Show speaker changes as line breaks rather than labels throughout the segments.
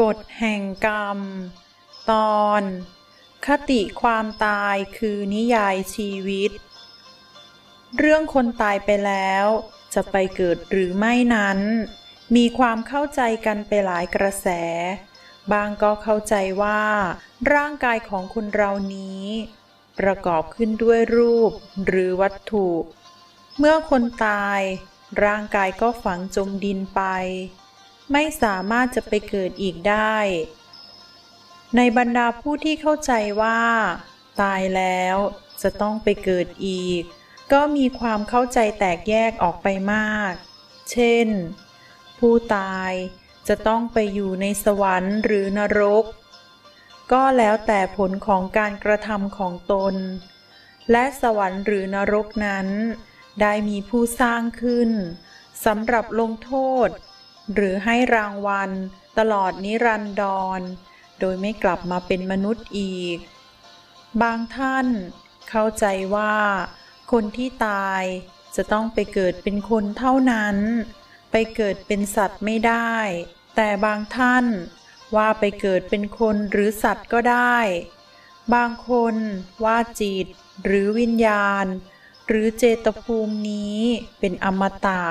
กฎแห่งกรรม ตอน คติความตายคือนิยายชีวิต เรื่องคนตายไปแล้ว จะไปเกิดหรือไม่นั้น มีความเข้าใจกันไปหลายกระแส บางก็เข้าใจว่า ร่างกายของคนเรานี้ ประกอบขึ้นด้วยรูปหรือวัตถุ เมื่อคนตาย ร่างกายก็ฝังจมดินไป ไม่สามารถจะไปเกิดอีกได้ ในบรรดาผู้ที่เข้าใจว่า ตายแล้วจะต้องไปเกิดอีก ก็มีความเข้าใจแตกแยกออกไปมาก เช่น ผู้ตายจะต้องไปอยู่ในสวรรค์หรือนรก ก็แล้วแต่ผลของการกระทำของตน และสวรรค์หรือนรกนั้น ได้มีผู้สร้างขึ้นสำหรับลงโทษ หรือให้รางวัล ตลอดนิรันดร โดยไม่กลับมาเป็นมนุษย์อีก บางท่านเข้าใจว่า คนที่ตายจะต้องไปเกิดเป็นคนเท่านั้น ไปเกิดเป็นสัตว์ไม่ได้ แต่บางท่านว่าไปเกิดเป็นคนหรือสัตว์ก็ได้ บางคนว่าจิตหรือวิญญาณ หรือเจตภูมินี้เป็นอมตะ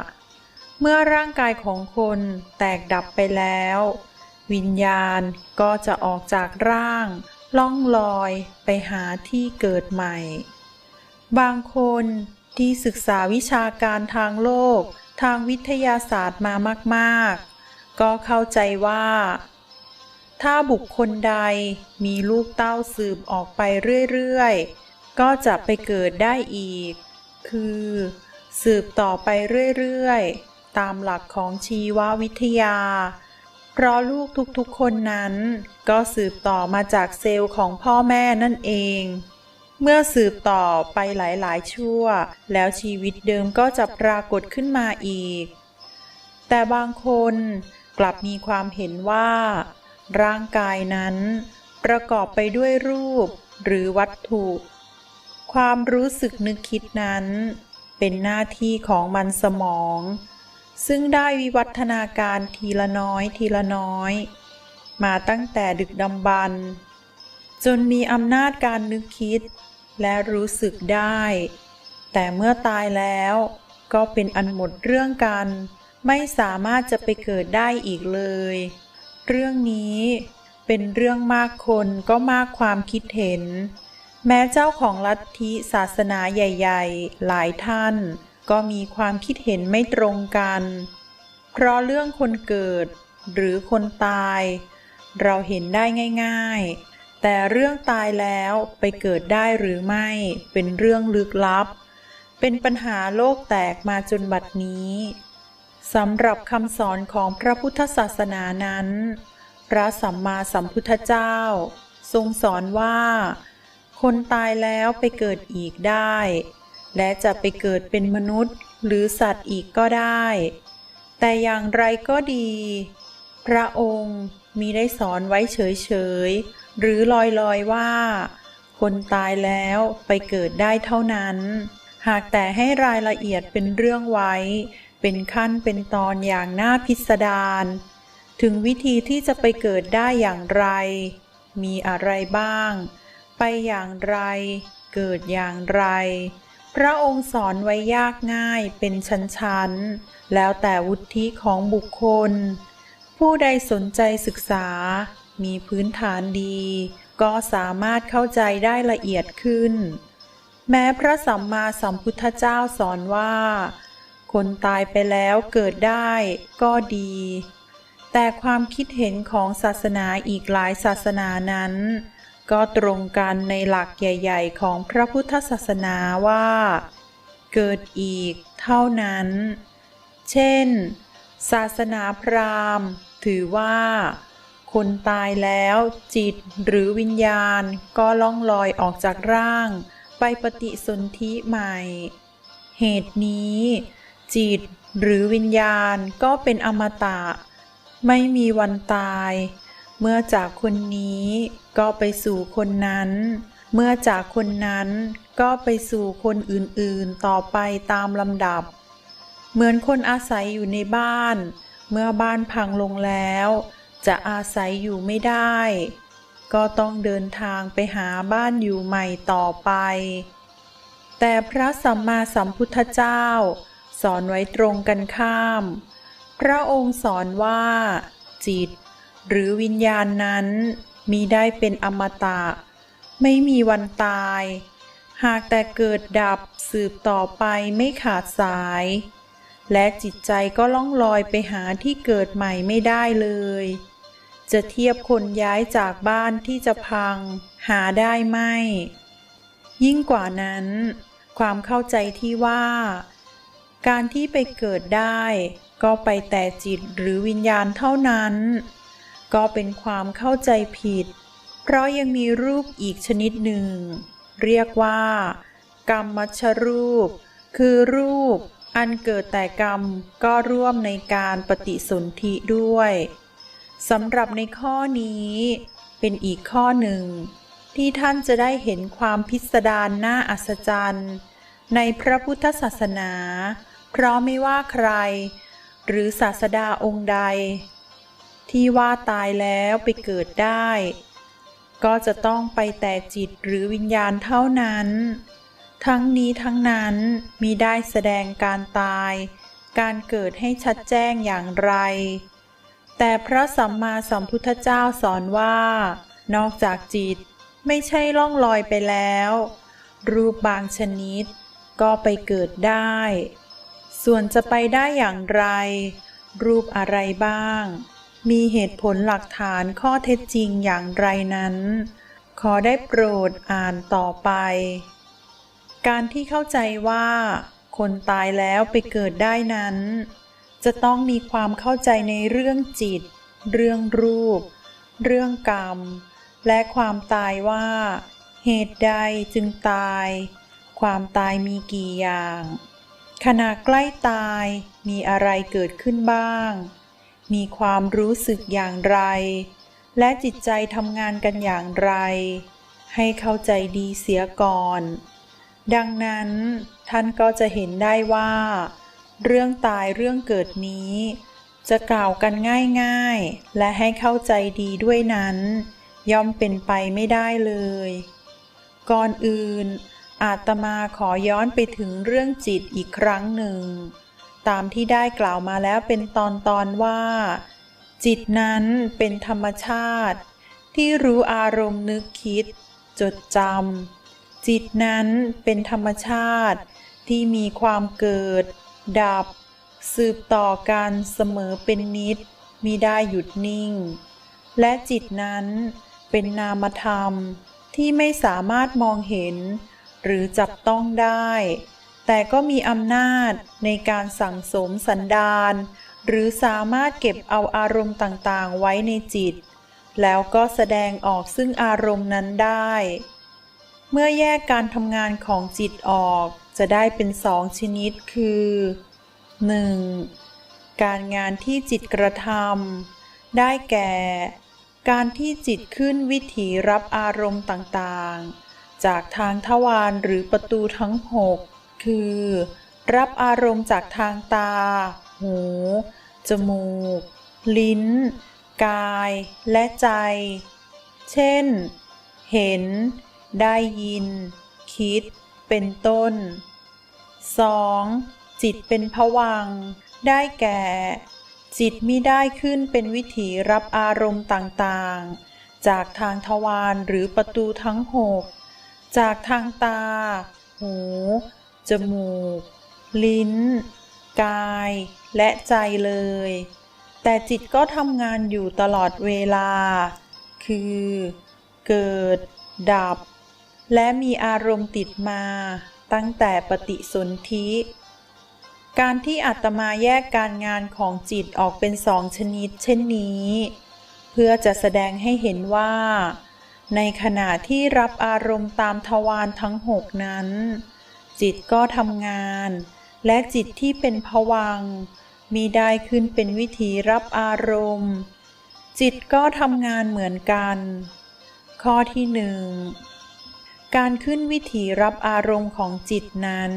เมื่อร่างกายของคนแตกดับไปแล้ว วิญญาณก็จะออกจากร่าง ล่องลอยไปหาที่เกิดใหม่ บางคนที่ศึกษาวิชาการทางโลก ทางวิทยาศาสตร์มามาก ๆ ก็เข้าใจว่า ถ้าบุคคลใดมีลูกเต้าสืบออกไปเรื่อย ๆ ก็จะไปเกิดได้อีก คือ สืบต่อไปเรื่อย ๆ ตามหลักของชีววิทยา เพราะลูกทุกๆคนนั้น ก็สืบต่อมาจากเซลล์ของพ่อแม่นั่นเอง เมื่อสืบต่อไปหลายๆ ชั่ว แล้วชีวิตเดิมก็จะปรากฏขึ้นมาอีก แต่บางคนกลับมีความเห็นว่า ร่างกายนั้น ประกอบไปด้วยรูปหรือวัตถุ ความรู้สึกนึกคิดนั้นเป็นหน้าที่ของมันสมอง ซึ่งได้วิวัฒนาการทีละน้อยทีละน้อย มาตั้งแต่ดึกดำบรรพ์จนมีอำนาจการนึกคิด และรู้สึกได้ แต่เมื่อตายแล้วก็เป็นอันหมดเรื่องกัน ไม่สามารถจะไปเกิดได้อีกเลย เรื่องนี้เป็นเรื่องมากคนก็มากความคิดเห็น แม้เจ้าของลัทธิศาสนาใหญ่ ๆ หลายท่าน ก็มีความคิดเห็นไม่ตรงกัน เพราะเรื่องคนเกิดหรือคนตาย เราเห็นได้ง่ายๆ แต่เรื่องตายแล้วไปเกิดได้หรือไม่เป็นเรื่องลึกลับ เป็นปัญหาโลกแตกมาจนบัดนี้สำหรับคำสอนของพระพุทธศาสนานั้น พระสัมมาสัมพุทธเจ้า ทรงสอนว่า คนตายแล้วไปเกิดอีกได้ และจะไปเกิดเป็นมนุษย์หรือสัตว์อีกก็ได้ แต่อย่างไรก็ดี พระองค์มีได้สอนไว้เฉยๆ หรือลอยๆว่า คนตายแล้วไปเกิดได้เท่านั้น หากแต่ให้รายละเอียดเป็นเรื่องไว้ เป็นขั้นเป็นตอนอย่างน่าพิสดารถึงวิธีที่จะไปเกิดได้อย่างไร มีอะไรบ้าง ไปอย่างไร เกิดอย่างไร พระองค์สอนไว้ยากง่ายเป็นชั้นๆ แล้วแต่วุฒิของบุคคล ผู้ใดสนใจศึกษา มีพื้นฐานดี ก็สามารถเข้าใจได้ละเอียดขึ้น แม้พระสัมมาสัมพุทธเจ้าสอนว่า คนตายไปแล้วเกิดได้ก็ดี แต่ความคิดเห็นของศาสนาอีกหลายศาสนานั้น ก็ตรงกันในหลักใหญ่ ๆ ของพระพุทธศาสนาว่า เกิดอีกเท่านั้น เช่น ศาสนาพราหมณ์ ถือว่า คนตายแล้วจิตหรือวิญญาณก็ล่องลอยออกจากร่าง ไปปฏิสนธิใหม่ เหตุนี้ จิตหรือวิญญาณก็เป็นอมตะ ไม่มีวันตาย เมื่อจากคนนี้ก็ไปสู่คนนั้น เมื่อจากคนนั้นก็ไปสู่คนอื่นๆต่อไปตามลำดับ เหมือนคนอาศัยอยู่ในบ้าน เมื่อบ้านพังลงแล้ว จะอาศัยอยู่ไม่ได้ ก็ต้องเดินทางไปหาบ้านอยู่ใหม่ต่อไป แต่พระสัมมาสัมพุทธเจ้า สอนไว้ตรงกันข้าม พระองค์สอนว่าจิต หรือวิญญาณนั้นมีได้เป็นอมตะ ไม่มีวันตาย หากแต่เกิดดับสืบต่อไปไม่ขาดสาย และจิตใจก็ล่องลอยไปหาที่เกิดใหม่ไม่ได้เลย จะเทียบคนย้ายจากบ้านที่จะพัง หาได้ไหมยิ่งกว่านั้น ความเข้าใจที่ว่า การที่ไปเกิดได้ ก็ไปแต่จิตหรือวิญญาณเท่านั้น ก็เป็นความเข้าใจผิด เพราะยังมีรูปอีกชนิดหนึ่ง เรียกว่า กรรมมัชรูป คือรูปอันเกิดแต่กรรมก็ร่วมในการปฏิสนธิด้วยสำหรับในข้อนี้เป็นอีกข้อหนึ่ง ที่ท่านจะได้เห็นความพิสดารน่าอัศจรรย์ ในพระพุทธศาสนา เพราะไม่ว่าใคร หรือศาสดาองค์ใด ที่ว่าตายแล้วไปเกิดได้ ก็จะต้องไปแต่จิตหรือวิญญาณเท่านั้น ทั้งนี้ทั้งนั้นมีได้แสดงการตาย การเกิดให้ชัดแจ้งอย่างไร แต่พระสัมมาสัมพุทธเจ้าสอนว่า นอกจากจิตไม่ใช่ล่องลอยไปแล้ว รูปบางชนิดก็ไปเกิดได้ ส่วนจะไปได้อย่างไร รูปอะไรบ้าง มีเหตุผลหลักฐานข้อเท็จจริงอย่างไรนั้น ขอได้โปรดอ่านต่อไป การที่เข้าใจว่า คนตายแล้วไปเกิดได้นั้น จะต้องมีความเข้าใจในเรื่องจิต เรื่องรูป เรื่องกรรม และความตายว่า เหตุใดจึงตาย ความตายมีกี่อย่าง ขณะใกล้ตายมีอะไรเกิดขึ้นบ้าง มีความรู้สึกอย่างไร และจิตใจทำงานกันอย่างไร ให้เข้าใจดีเสียก่อน ดังนั้นท่านก็จะเห็นได้ว่า เรื่องตายเรื่องเกิดนี้ จะกล่าวกันง่ายๆ และให้เข้าใจดีด้วยนั้น ย่อมเป็นไปไม่ได้เลย ก่อนอื่นอาตมาขอย้อนไปถึงเรื่องจิตอีกครั้งหนึ่ง ตามที่ได้กล่าวมาแล้วเป็นตอนตอนว่า จิตนั้นเป็นธรรมชาติ ที่รู้อารมณ์นึกคิด จดจำจิตนั้นเป็นธรรมชาติ ที่มีความเกิด ดับ สืบต่อกันเสมอเป็นนิดมิได้หยุดนิ่ง และจิตนั้นเป็นนามธรรมที่ไม่สามารถมองเห็น หรือจับต้องได้ แต่ก็มีอำนาจในการสั่งสมสันดานหรือสามารถเก็บเอาอารมณ์ต่างๆ ไว้ในจิต แล้วก็แสดงออกซึ่งอารมณ์นั้นได้ เมื่อแยกการทำงานของจิตออกจะได้เป็นสองชนิดคือ 1. การงานที่จิตกระทำได้แก่ การที่จิตขึ้นวิถีรับอารมณ์ต่างๆ จากทางทวารหรือประตูทั้งหก คือ รับอารมณ์จากทางตา หู จมูก ลิ้น กาย และใจ เช่น เห็น ได้ยิน คิด เป็นต้น 2. จิตเป็นผวัง ได้แก่ จิตมิได้ขึ้นเป็นวิถีรับอารมณ์ต่างๆ จากทางทวารหรือประตูทั้งหก จากทางตา หู จมูก ลิ้น กาย และใจเลย แต่จิตก็ทำงานอยู่ตลอดเวลา คือ เกิด ดับ และมีอารมณ์ติดมาตั้งแต่ปฏิสนธิการที่อาตมาแยกการงานของจิตออกเป็นสองชนิด เช่นนี้ เพื่อจะแสดงให้เห็นว่า ในขณะที่รับอารมณ์ตามทวารทั้งหกนั้น จิตก็ทำงาน และจิตที่เป็นผวังมีได้ขึ้นเป็นวิธีรับอารมณ์ จิตก็ทำงานเหมือนกัน ข้อที่หนึ่งการขึ้นวิถีรับอารมณ์ของจิตนั้น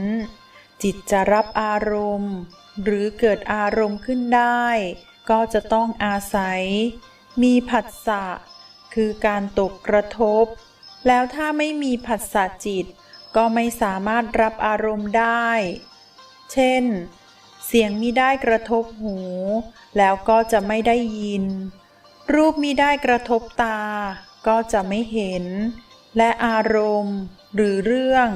จิตจะรับอารมณ์ หรือเกิดอารมณ์ขึ้นได้ ก็จะต้องอาศัย มีผัสสะคือการตกกระทบ แล้วถ้าไม่มีผัสสะจิต ก็ไม่สามารถรับอารมณ์ได้ เช่น เสียงมิได้กระทบหู แล้วก็จะไม่ได้ยิน รูปมิได้กระทบตา ก็จะไม่เห็น และอารมณ์ หรือเรื่อง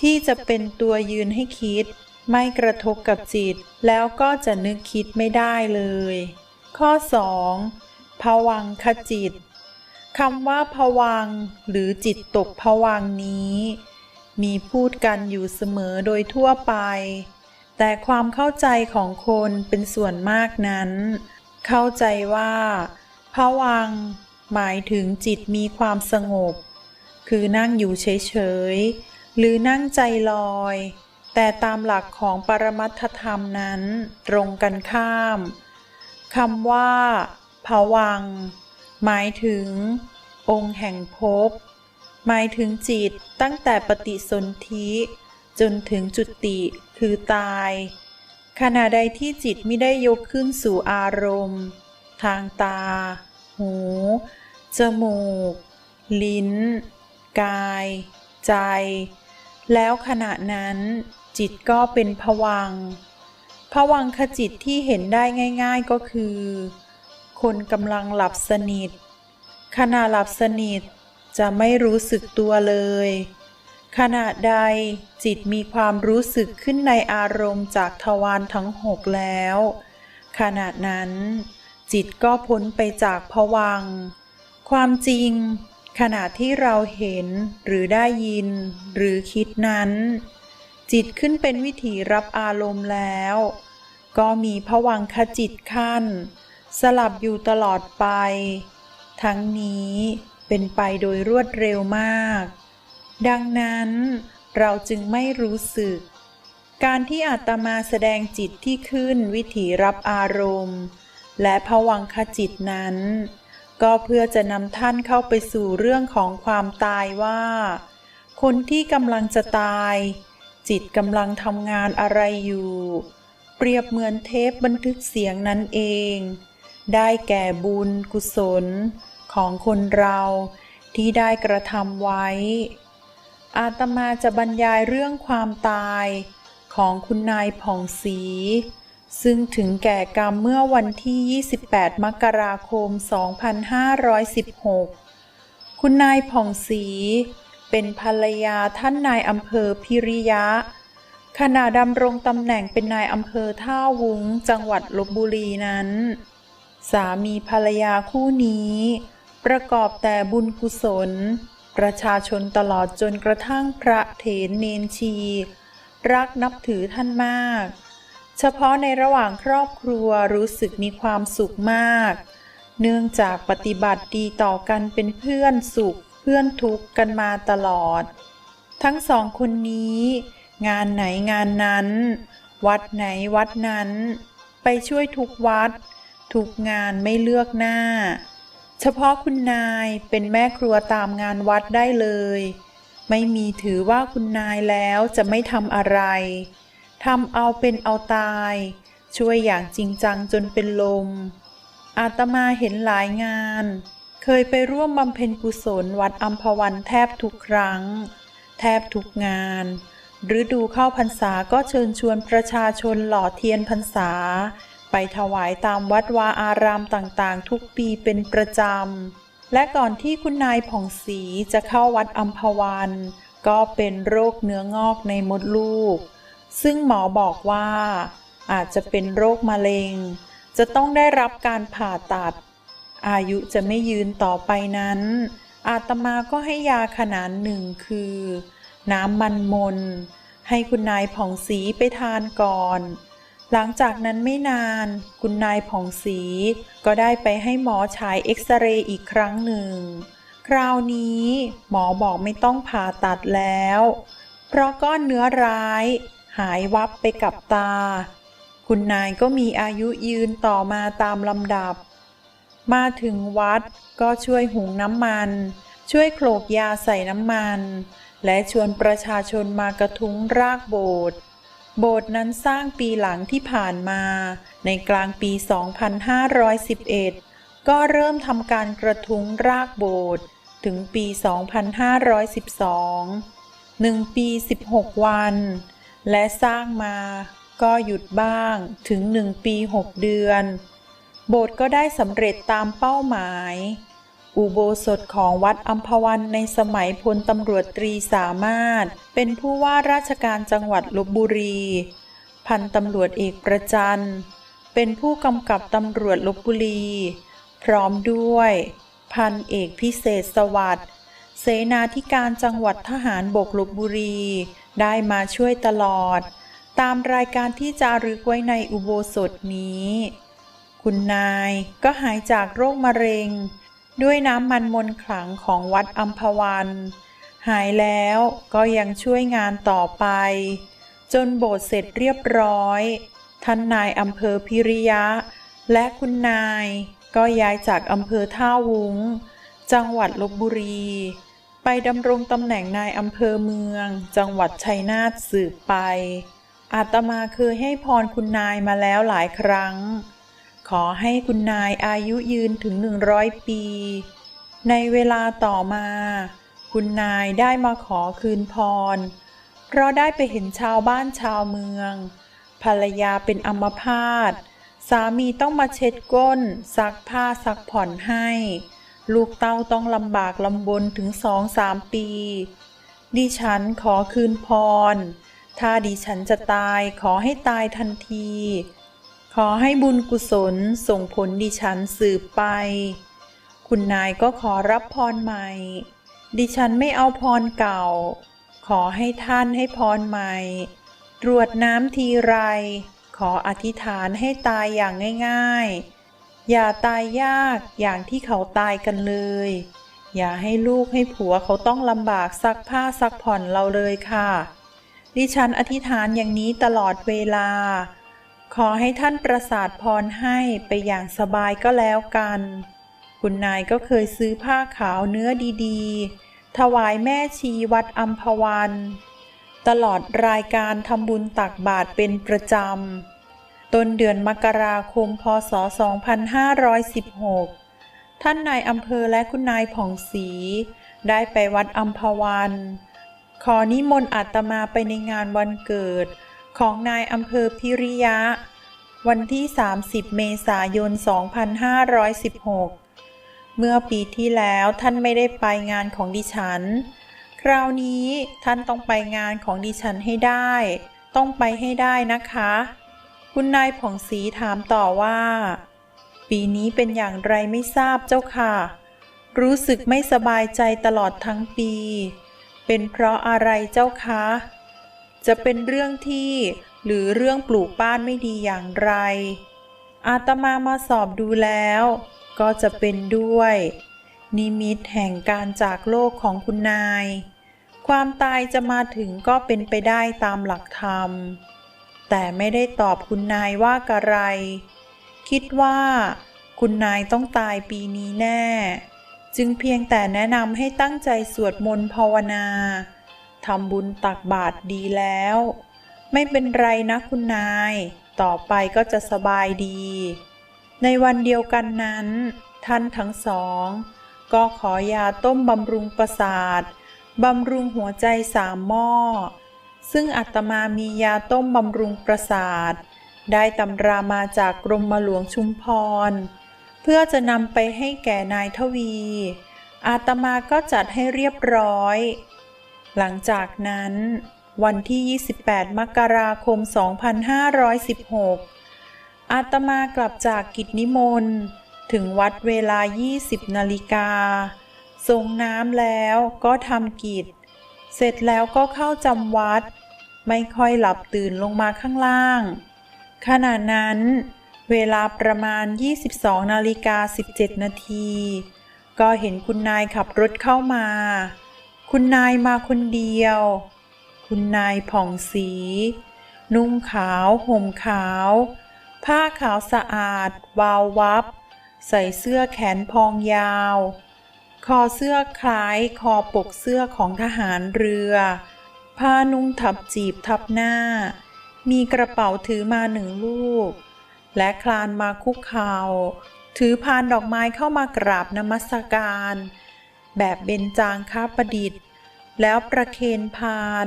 ที่จะเป็นตัวยืนให้คิด ไม่กระทบกับจิต แล้วก็จะนึกคิดไม่ได้เลย ข้อ 2. ภวังคจิตคำว่าภวังหรือจิตตกภวังนี้ มีพูดกันอยู่เสมอโดยทั่วไป แต่ความเข้าใจของคนเป็นส่วนมากนั้น เข้าใจว่าภวัง หมายถึงจิตมีความสงบ คือนั่งอยู่เฉยๆ หรือนั่งใจลอย แต่ตามหลักของปรมัตถธรรมนั้นตรงกันข้ามคำว่าภวัง หมายถึง องค์แห่งภพ หมายถึงจิตตั้งแต่ปฏิสนธิจนถึงจุติคือตาย ขณะใดที่จิตไม่ได้ยกขึ้นสู่อารมณ์ ทางตา หู จมูก ลิ้น กาย ใจ แล้วขณะนั้นจิตก็เป็นผวังผวังคจิตที่เห็นได้ง่ายๆก็คือ คนกำลังหลับสนิท ขณะหลับสนิท จะไม่รู้สึกตัวเลย ขณะใดจิตมีความรู้สึกขึ้นในอารมณ์จากทวารทั้งหกแล้ว ขณะนั้น จิตก็พ้นไปจากภวัง ความจริง ขณะที่เราเห็นหรือได้ยิน หรือคิดนั้น จิตขึ้นเป็นวิถีรับอารมณ์แล้ว ก็มีภวังคจิตขั้น สลับอยู่ตลอดไป ทั้งนี้ เป็นไปโดยรวดเร็วมาก ดังนั้นเราจึงไม่รู้สึก การที่อาตมาแสดงจิตที่ขึ้นวิถีรับอารมณ์ และภวังคจิตนั้น ก็เพื่อจะนำท่านเข้าไปสู่เรื่องของความตายว่า คนที่กำลังจะตาย จิตกำลังทำงานอะไรอยู่ เปรียบเหมือนเทปบันทึกเสียงนั้นเอง ได้แก่บุญกุศล ของคนเราที่ได้กระทำไว้ อาตมาจะบรรยายเรื่องความตายของคุณนายผ่องศรีซึ่งถึงแก่กรรมเมื่อวันที่ 28 มกราคม 2516 คุณนายผ่องศรีเป็นภรรยาท่านนายอำเภอพิริยะ ขณะดำรงตำแหน่งเป็นนายอำเภอท่าวุ้งจังหวัดลบบุรีนั้น สามีภรรยาคู่นี้ ประกอบแต่บุญกุศล ประชาชนตลอดจนกระทั่งพระเถรเนนชี รักนับถือท่านมาก เฉพาะในระหว่างครอบครัวรู้สึกมีความสุขมาก เนื่องจากปฏิบัติดีต่อกันเป็นเพื่อนสุขเพื่อนทุกข์กันมาตลอด ทั้งสองคนนี้ งานไหนงานนั้น วัดไหนวัดนั้น ไปช่วยทุกวัด ทุกงานไม่เลือกหน้า เฉพาะคุณนายเป็นแม่ครัวตามงานวัดได้เลย ไม่มีถือว่าคุณนายแล้วจะไม่ทำอะไรทำเอาเป็นเอาตาย ช่วยอย่างจริงจังจนเป็นลม อาตมาเห็นหลายงาน เคยไปร่วมบำเพ็ญกุศลวัดอัมพวันแทบทุกครั้ง แทบทุกงานฤดูเข้าพรรษาก็เชิญชวนประชาชนหล่อเทียนพรรษา ไปถวายตามวัดวาอารามต่างๆ ทุกปีเป็นประจำ และก่อนที่คุณนายผ่องศรีจะเข้าวัดอัมพวัน ก็เป็นโรคเนื้องอกในมดลูก ซึ่งหมอบอกว่า อาจจะเป็นโรคมะเร็ง จะต้องได้รับการผ่าตัด อายุจะไม่ยืนต่อไปนั้น อาตมาก็ให้ยาขนานหนึ่งคือ น้ำมันมน ให้คุณนายผ่องศรีไปทานก่อน หลังจากนั้นไม่นาน คุณนายผ่องศรีก็ได้ไปให้หมอฉายเอ็กซเรย์อีกครั้งหนึ่ง คราวนี้หมอบอกไม่ต้องผ่าตัดแล้ว เพราะก้อนเนื้อร้าย หายวับไปกับตา คุณนายก็มีอายุยืนต่อมาตามลำดับ มาถึงวัดก็ช่วยหุงน้ำมัน ช่วยโขลกยาใส่น้ำมัน และชวนประชาชนมากระทุ้งรากโบสถ์ โบสถ์นั้นสร้างปีหลังที่ผ่านมา ในกลางปี 2511 ก็เริ่มทำการกระทุ้งรากโบสถ์ถึงปี 2512 1 ปี 16 วัน และสร้างมาก็หยุดบ้างถึง 1 ปี 6 เดือน โบสถ์ก็ได้สำเร็จตามเป้าหมาย อุโบสถของวัดอัมพวันในสมัยพลตำรวจตรีสามารถ เป็นผู้ว่าราชการจังหวัดลบบุรี พันตำรวจเอกประจัน เป็นผู้กำกับตำรวจลบบุรี พร้อมด้วย พันเอกพิเศษสวัสดิ์เสนาธิการจังหวัดทหารบกลบบุรี ได้มาช่วยตลอด ตามรายการที่จารึกไว้ในอุโบสถนี้ คุณนายก็หายจากโรคมะเร็ง ด้วยน้ำมันมนขลังของวัดอัมพวัน หายแล้วก็ยังช่วยงานต่อไป จนโบสถ์เสร็จเรียบร้อย ท่านนายอำเภอพิริยะ และคุณนายก็ย้ายจากอำเภอท่าวุ้ง จังหวัดลบบุรี ไปดำรงตำแหน่งนายอำเภอเมือง จังหวัดชัยนาทสืบไปอาตมาเคยให้พรคุณนายมาแล้วหลายครั้ง ขอให้คุณนายอายุยืนถึง 100 ปี ในเวลาต่อมา คุณนายได้มาขอคืนพร เพราะได้ไปเห็นชาวบ้านชาวเมือง ภรรยาเป็นอัมพาตสามีต้องมาเช็ดก้น ซักผ้าซักผ่อนให้ ลูกเต้าต้องลำบากลำบนถึงสองสามปี ดิฉันขอคืนพร ถ้าดิฉันจะตายขอให้ตายทันที อให้บุญกุศลส่งผลดิฉันสืบไป คุณนายก็ขอรับพรใหม่ ดิฉันไม่เอาพรเก่า ขอให้ท่านให้พรใหม่ ตรวจน้ำทีไร ขออธิษฐานให้ตายอย่างง่าย ๆ อย่าตายยากอย่างที่เขาตายกันเลย อย่าให้ลูกให้ผัวเขาต้องลำบากซักผ้าซักผ่อนเราเลยค่ะ ดิฉันอธิษฐานอย่างนี้ตลอดเวลา ขอให้ท่านประสาทพรให้ไปอย่างสบายก็แล้วกัน คุณนายก็เคยซื้อผ้าขาวเนื้อดีๆ ถวายแม่ชีวัดอัมพวัน ตลอดรายการทำบุญตักบาตรเป็นประจำ ต้นเดือนมกราคมพศ 2516 ท่านนายอำเภอและคุณนายผ่องศรีได้ไปวัดอัมพวัน ขอนิมนต์อาตมาไปในงานวันเกิด ของนายอำเภอพิริยะ วันที่ 30 เมษายน 2516 เมื่อปีที่แล้วท่านไม่ได้ไปงานของดิฉัน คราวนี้ท่านต้องไปงานของดิฉันให้ได้ ต้องไปให้ได้นะคะ คุณนายผ่องศรีถามต่อว่า ปีนี้เป็นอย่างไรไม่ทราบเจ้าค่ะ รู้สึกไม่สบายใจตลอดทั้งปี เป็นเพราะอะไรเจ้าคะ จะเป็นเรื่องที่หรือเรื่องปลูกบ้านไม่ดีอย่างไร อาตมามาสอบดูแล้ว ก็จะเป็นด้วย นิมิตแห่งการจากโลกของคุณนาย ความตายจะมาถึงก็เป็นไปได้ตามหลักธรรม แต่ไม่ได้ตอบคุณนายว่ากะไร คิดว่าคุณนายต้องตายปีนี้แน่ จึงเพียงแต่แนะนำให้ตั้งใจสวดมนต์ภาวนา ทำบุญตักบาตรดีแล้ว ไม่เป็นไรนะคุณนาย ต่อไปก็จะสบายดี ในวันเดียวกันนั้น ท่านทั้งสอง ก็ขอยาต้มบำรุงประสาทบำรุงหัวใจสามหม้อ ซึ่งอาตมามียาต้มบำรุงประสาท ได้ตำรามาจากกรมหลวงชุมพร เพื่อจะนำไปให้แก่นายทวี อาตมาก็จัดให้เรียบร้อย หลังจากนั้น วันที่ 28 มกราคม 2516 อาตมากลับจากกิจนิมนต์ ถึงวัดเวลา 20 นาฬิกาทรงน้ำแล้วก็ทำกิจ เสร็จแล้วก็เข้าจำวัด ไม่ค่อยหลับตื่นลงมาข้างล่าง ขณะนั้น เวลาประมาณ 22 นาฬิกา 17 นาที ก็เห็นคุณนายขับรถเข้ามา คุณนายมาคนเดียว คุณนายผ่องสี นุ่งขาวห่มขาว ผ้าขาวสะอาด วาววับ ใส่เสื้อแขนพองยาว คอเสื้อคล้ายคอปกเสื้อของทหารเรือ ผ้านุ่งทับจีบทับหน้า มีกระเป๋าถือมาหนึ่งลูก และคลานมาคุกเข่าถือพานดอกไม้เข้ามากราบนมัสการ แบบเบญจางค้าประดิษฐ์ แล้วประเคนพาน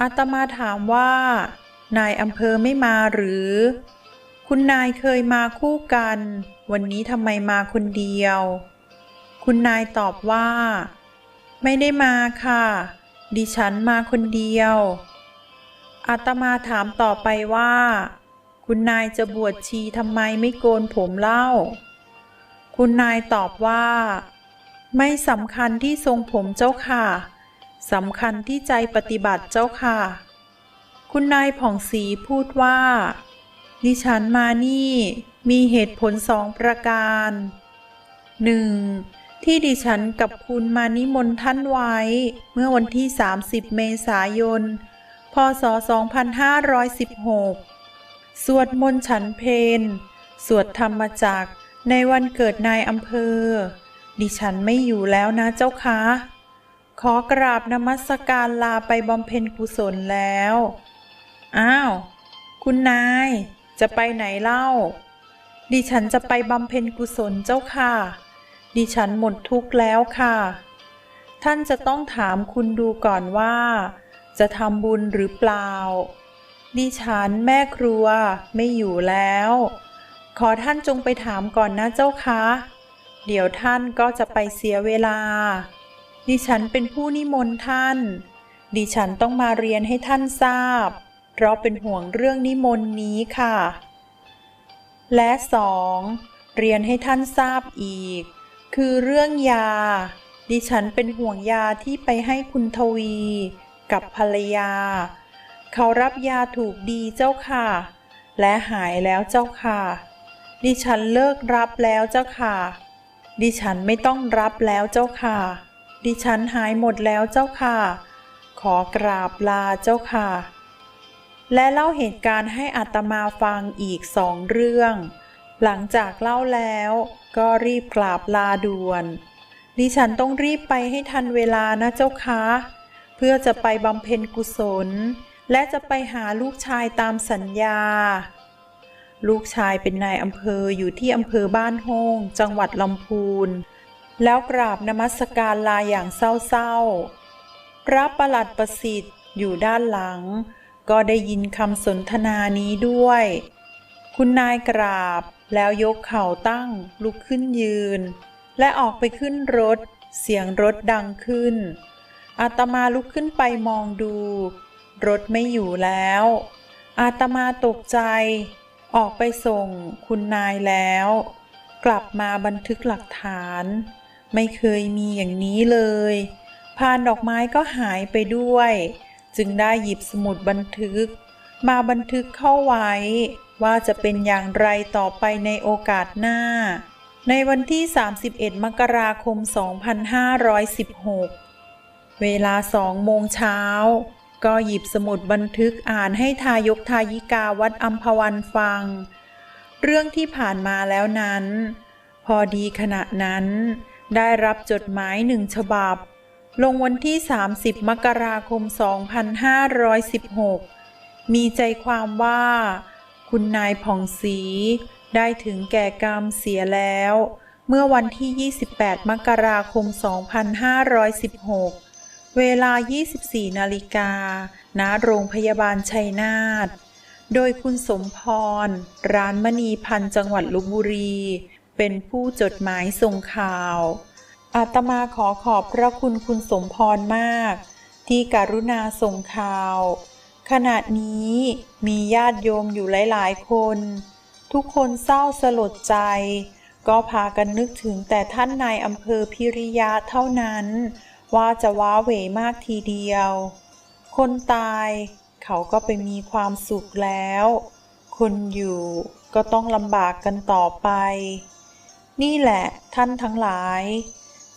อาตมาถามว่า นายอำเภอไม่มาหรือ คุณนายเคยมาคู่กัน วันนี้ทำไมมาคนเดียว คุณนายตอบว่า ไม่ได้มาค่ะ ดิฉันมาคนเดียวอาตมาถามต่อไปว่า คุณนายจะบวชชีทำไมไม่โกนผมเล่า คุณนายตอบว่า ไม่สำคัญที่ทรงผมเจ้าค่ะสำคัญที่ใจปฏิบัติเจ้าค่ะ คุณนายผ่องศรีพูดว่า ดิฉันมานี่มีเหตุผลสองประการหนึ่งที่ดิฉันกับคุณมานิมนต์ท่านไว้ เมื่อวันที่ 30 เมษายน พศ 2516 สวดมนต์ฉันเพนสวดธรรมจักรในวันเกิดนายอำเภอ ดิฉันไม่อยู่แล้วนะเจ้าคะขอกราบนมัสการลาไปบำเพ็ญกุศลแล้ว อ้าว คุณนาย จะไปไหนเล่า ดิฉันจะไปบำเพ็ญกุศลเจ้าค่ะ ดิฉันหมดทุกข์แล้วค่ะ ท่านจะต้องถามคุณดูก่อนว่า จะทำบุญหรือเปล่า ดิฉันแม่ครัวไม่อยู่แล้ว ขอท่านจงไปถามก่อนนะเจ้าคะ เดี๋ยวท่านก็จะไปเสียเวลา ดิฉันเป็นผู้นิมนต์ท่าน ดิฉันต้องมาเรียนให้ท่านทราบ เพราะเป็นห่วงเรื่องนิมนต์นี้ค่ะ และสองเรียนให้ท่านทราบอีก คือเรื่องยา ดิฉันเป็นห่วงยาที่ไปให้คุณทวี กับภรรยา เขารับยาถูกดีเจ้าค่ะ และหายแล้วเจ้าค่ะ ดิฉันเลิกรับแล้วเจ้าค่ะ ดิฉันไม่ต้องรับแล้วเจ้าค่ะ ดิฉันหายหมดแล้วเจ้าค่ะ ขอกราบลาเจ้าค่ะ และเล่าเหตุการณ์ให้อาตมาฟังอีกสองเรื่อง หลังจากเล่าแล้วก็รีบกราบลาด่วน ดิฉันต้องรีบไปให้ทันเวลานะเจ้าคะ เพื่อจะไปบำเพ็ญกุศล และจะไปหาลูกชายตามสัญญา ลูกชายเป็นนายอำเภออยู่ที่อำเภอบ้านโฮงจังหวัดลำพูน แล้วกราบนมัสการลาอย่างเศร้าๆ พระประหลัดประสิทธิ์อยู่ด้านหลัง ก็ได้ยินคำสนทนานี้ด้วย คุณนายกราบแล้วยกเข่าตั้งลุกขึ้นยืน และออกไปขึ้นรถ เสียงรถดังขึ้น อาตมาลุกขึ้นไปมองดู รถไม่อยู่แล้ว อาตมาตกใจ ออกไปส่งคุณนายแล้ว กลับมาบันทึกหลักฐาน ไม่เคยมีอย่างนี้เลยพานดอกไม้ก็หายไปด้วย จึงได้หยิบสมุดบันทึก มาบันทึกเข้าไว้ ว่าจะเป็นอย่างไรต่อไปในโอกาสหน้า ในวันที่ 31 มกราคม 2516 เวลาสองโมงเช้า ก็หยิบสมุดบันทึกอ่านให้ทายกทายิกาวัดอัมพวันฟัง เรื่องที่ผ่านมาแล้วนั้น พอดีขณะนั้น ได้รับจดหมายหนึ่งฉบับ ลงวันที่ 30 มกราคม 2516 มีใจความว่า คุณนายผ่องศรีได้ถึงแก่กรรมเสียแล้ว เมื่อวันที่ 28 มกราคม 2516 เวลา 24 นาฬิกา ณ โรงพยาบาลชัยนาท โดยคุณสมพร ร้านมณีพันธ์จังหวัดลบบุรี เป็นผู้จดหมายส่งข่าว อาตมาขอขอบพระคุณคุณสมพรมาก ที่กรุณาส่งข่าว ขณะนี้มีญาติโยมอยู่หลาย ๆ คน ทุกคนเศร้าสลดใจ ก็พากันนึกถึงแต่ท่านนายอำเภอพิริยะเท่านั้น ว่าจะว้าเหวมากทีเดียว คนตายเขาก็ไปมีความสุขแล้ว คนอยู่ก็ต้องลำบากกันต่อไป นี่แหละท่านทั้งหลาย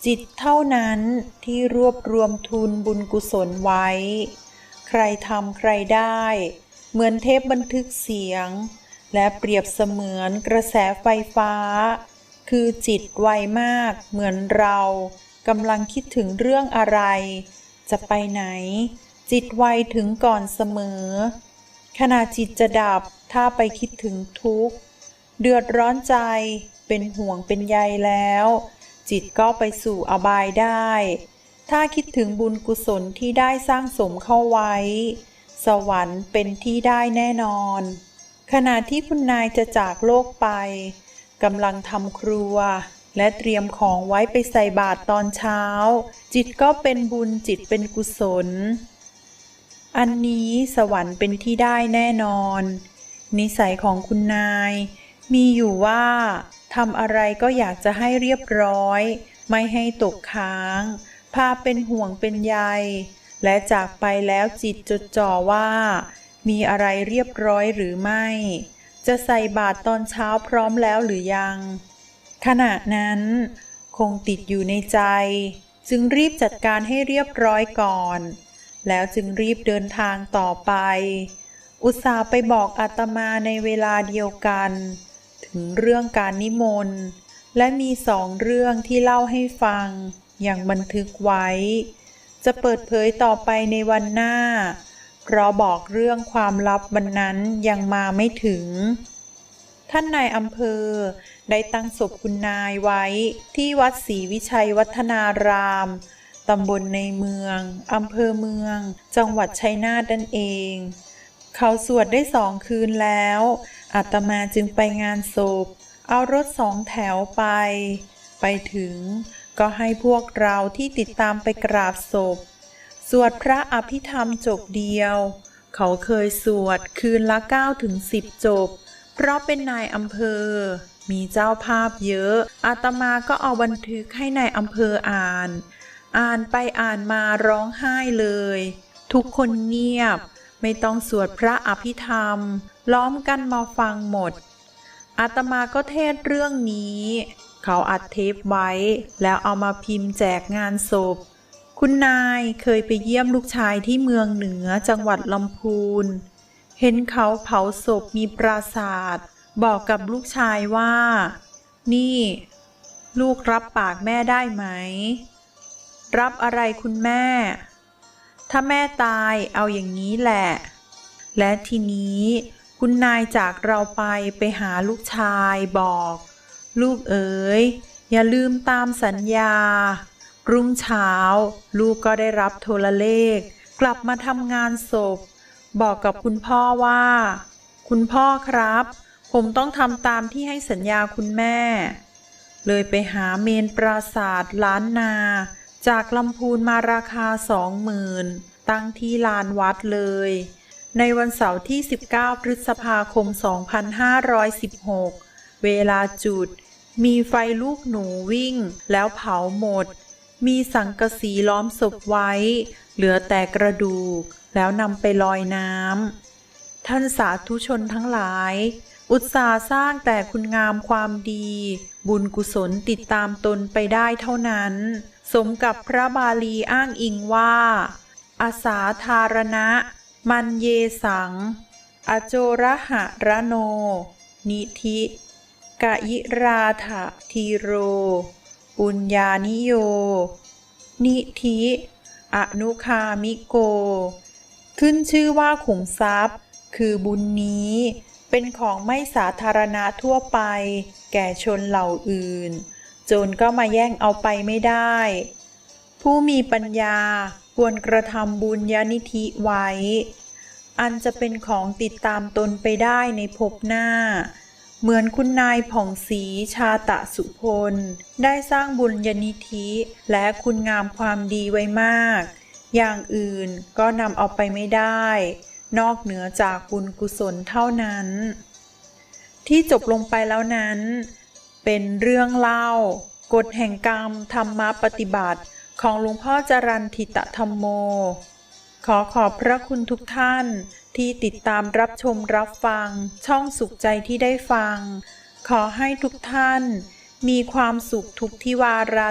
จิตเท่านั้นที่รวบรวมทุนบุญกุศลไว้ ใครทำใครได้ เหมือนเทปบันทึกเสียง และเปรียบเสมือนกระแสไฟฟ้า คือจิตไวมากเหมือนเรา กำลังคิดถึงเรื่องอะไร จะไปไหน จิตไวถึงก่อนเสมอ ขณะจิตจะดับถ้าไปคิดถึงทุกข์ เดือดร้อนใจ เป็นห่วงเป็นใยแล้ว จิตก็ไปสู่อบายได้ ถ้าคิดถึงบุญกุศลที่ได้สร้างสมเข้าไว้ สวรรค์เป็นที่ได้แน่นอน ขณะที่คุณนายจะจากโลกไปกำลังทำครัว และเตรียมของไว้ไปใส่บาตรตอนเช้า จิตก็เป็นบุญจิตเป็นกุศล อันนี้สวรรค์เป็นที่ได้แน่นอน นิสัยของคุณนาย มีอยู่ว่าทำอะไรก็อยากจะให้เรียบร้อย ไม่ให้ตกค้าง พาเป็นห่วงเป็นใย และจากไปแล้วจิตจดจ่อว่า มีอะไรเรียบร้อยหรือไม่ จะใส่บาตรตอนเช้าพร้อมแล้วหรือยัง ขณะนั้นคงติดอยู่ในใจ จึงรีบจัดการให้เรียบร้อยก่อน แล้วจึงรีบเดินทางต่อไป อุตส่าห์ไปบอกอาตมาในเวลาเดียวกัน ถึงเรื่องการนิมนต์และมีสองเรื่องที่เล่าให้ฟัง อย่างบันทึกไว้ จะเปิดเผยต่อไปในวันหน้า เพราะบอกเรื่องความลับวันนั้นยังมาไม่ถึง ท่านนายอำเภอ ได้ตั้งศพคุณนายไว้ที่วัดศรีวิชัยวัฒนาราม ตำบลในเมือง อำเภอเมือง จังหวัดชัยนาทนั่นเอง เขาสวดได้สองคืนแล้ว อาตมาจึงไปงานศพ เอารถสองแถวไป ไปถึงก็ให้พวกเราที่ติดตามไปกราบศพ สวดพระอภิธรรมจบเดียว เขาเคยสวดคืนละ9ถึง10 จบ เพราะเป็นนายอำเภอ มีเจ้าภาพเยอะ อาตมาก็เอาบันทึกให้นายอำเภออ่าน อ่านไปอ่านมาร้องไห้เลย ทุกคนเงียบ ไม่ต้องสวดพระอภิธรรม ล้อมกันมาฟังหมด อาตมาก็เทศเรื่องนี้ เขาอัดเทปไว้ แล้วเอามาพิมพ์แจกงานศพ คุณนายเคยไปเยี่ยมลูกชายที่เมืองเหนือจังหวัดลำพูน เห็นเขาเผาศพมีปราสาท บอกกับลูกชายว่า นี่ ลูกรับปากแม่ได้ไหม รับอะไรคุณแม่ ถ้าแม่ตายเอาอย่างนี้แหละ และทีนี้คุณนายจากเราไปไปหาลูกชายบอก ลูกเอ๋ย อย่าลืมตามสัญญา รุ่งเช้า ลูกก็ได้รับโทรเลข กลับมาทำงานศพ บอกกับคุณพ่อว่า คุณพ่อครับ ผมต้องทำตามที่ให้สัญญาคุณแม่ เลยไปหาเมนปราศาสตร์ล้านนา จากลำพูนมาราคาสองหมื่นตั้งที่ลานวัดเลย ในวันเสาร์ที่ 19 พฤษภาคม 2516 เวลาจุด มีไฟลูกหนูวิ่งแล้วเผาหมด มีสังกะสีล้อมศพไว้ เหลือแต่กระดูก แล้วนำไปลอยน้ำ ท่านสาธุชนทั้งหลาย อุตสาห์สร้างแต่คุณงามความดี บุญกุศลติดตามตนไปได้เท่านั้น สมกับพระบาลีอ้างอิงว่า อาสาธารณะ มันเยสัง อโจระหะระโน นิธิ กะยิราถะทีโร ปุญญานิโย นิธิ อนุคามิโก ขึ้นชื่อว่าขุมทรัพย์ คือบุญนี้ เป็นของไม่สาธารณะทั่วไป แก่ชนเหล่าอื่น โจรก็มาแย่งเอาไปไม่ได้ ผู้มีปัญญาควรกระทำบุญญานิธิไว้ อันจะเป็นของติดตามตนไปได้ในภพหน้า เหมือนคุณนายผ่องศรีชาตะสุพล ได้สร้างบุญญานิธิและคุณงามความดีไว้มาก อย่างอื่นก็นำเอาไปไม่ได้ นอกเหนือจากบุญกุศลเท่านั้น ที่จบลงไปแล้วนั้น เป็นเรื่องเล่า กฎแห่งกรรมธรรมปฏิบัติของหลวงพ่อจรันทิตธรรมโม ขอขอบพระคุณทุกท่านที่ติดตามรับชมรับฟังช่องสุขใจที่ได้ฟัง ขอให้ทุกท่านมีความสุขทุกที่วาระ